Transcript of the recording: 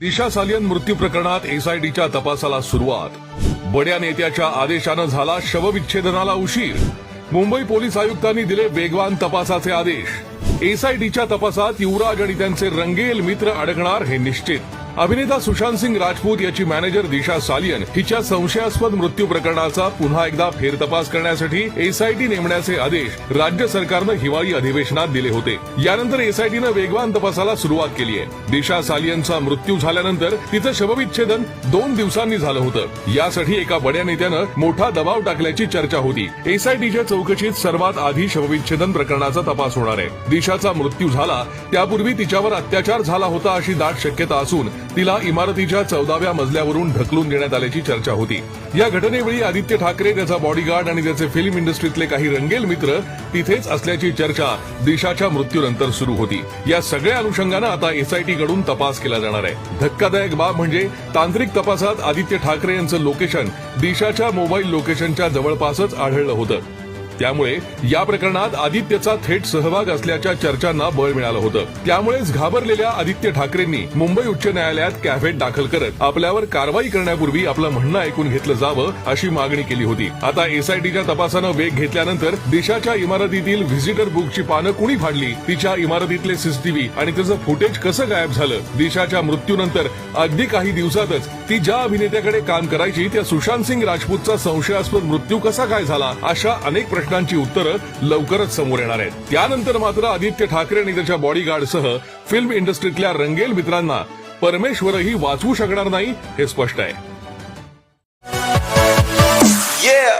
दिशा सालियन मृत्यू प्रकरणात एसआयटीच्या तपासाला सुरुवात. बड्या नेत्याच्या आदेशानं झाला शवविच्छेदनाला उशीर. मुंबई पोलीस आयुक्तांनी दिले वेगवान तपासाचे आदेश. एसआयटीच्या तपासात युवराज आणि त्यांचे रंगेल मित्र अडकणार हे निश्चित. अभिनेता सुशांत सिंग राजपूत याची मॅनेजर दिशा सालियन हिच्या संशयास्पद मृत्यू प्रकरणाचा पुन्हा एकदा फेरतपास करण्यासाठी एसआयटी नेमण्याचे आदेश राज्य सरकारनं हिवाळी अधिवेशनात दिले होते. यानंतर एसआयटीनं वेगवान तपासाला सुरुवात केली आहे. दिशा सालियनचा मृत्यू झाल्यानंतर तिचं शवविच्छेदन दोन दिवसांनी झालं होतं. यासाठी एका बड्या नेत्यानं मोठा दबाव टाकल्याची चर्चा होती. एसआयटीच्या चौकशीत सर्वात आधी शवविच्छेदन प्रकरणाचा तपास होणार आहे. दिशाचा मृत्यू झाला त्यापूर्वी तिच्यावर अत्याचार झाला होता अशी दाट शक्यता असून तिला इमारतीच्या चौदाव्या मजल्यावरून ढकलून देण्यात आल्याची चर्चा होती. या घटनेवेळी आदित्य ठाकरे त्याचा बॉडीगार्ड आणि त्याचे फिल्म इंडस्ट्रीतले काही रंगेल मित्र तिथेच असल्याची चर्चा दिशाच्या मृत्यूनंतर सुरू होती. या सगळ्या अनुषंगानं आता एसआयटी कडून तपास केला जाणार आहे. धक्कादायक बाब म्हणजे तांत्रिक तपासात आदित्य ठाकरे यांचं लोकेशन दिशाच्या मोबाईल लोकेशनच्या जवळपासच आढळलं होतं. त्यामुळे या प्रकरणात आदित्यचा थेट सहभाग असल्याच्या चर्चांना बळ मिळालं होतं. त्यामुळेच घाबरलेल्या आदित्य ठाकरेंनी मुंबई उच्च न्यायालयात कॅफेट दाखल करत आपल्यावर कारवाई करण्यापूर्वी आपलं म्हणणं ऐकून घेतलं जावं अशी मागणी केली होती. आता एसआयटीच्या तपासानं वेग घेतल्यानंतर दिशाच्या इमारतीतील व्हिजिटर बुकची पानं कुणी फाडली? तिच्या इमारतीतले सीसीटीव्ही आणि त्याचं फुटेज कसं गायब झालं? दिशाच्या मृत्यूनंतर अगदी काही दिवसातच ती ज्या अभिनेत्याकडे काम करायची त्या सुशांत सिंग राजपूतचा संशयास्पद मृत्यू कसा काय झाला अशा अनेक प्रश्नांची उत्तरं लवकरच समोर येणार आहेत त्यानंतर मात्र आदित्य ठाकरे आणि त्याच्या बॉडीगार्डसह फिल्म इंडस्ट्रीतल्या रंगेल मित्रांना परमेश्वरही वाचवू शकणार नाही हे स्पष्ट आहे Yeah.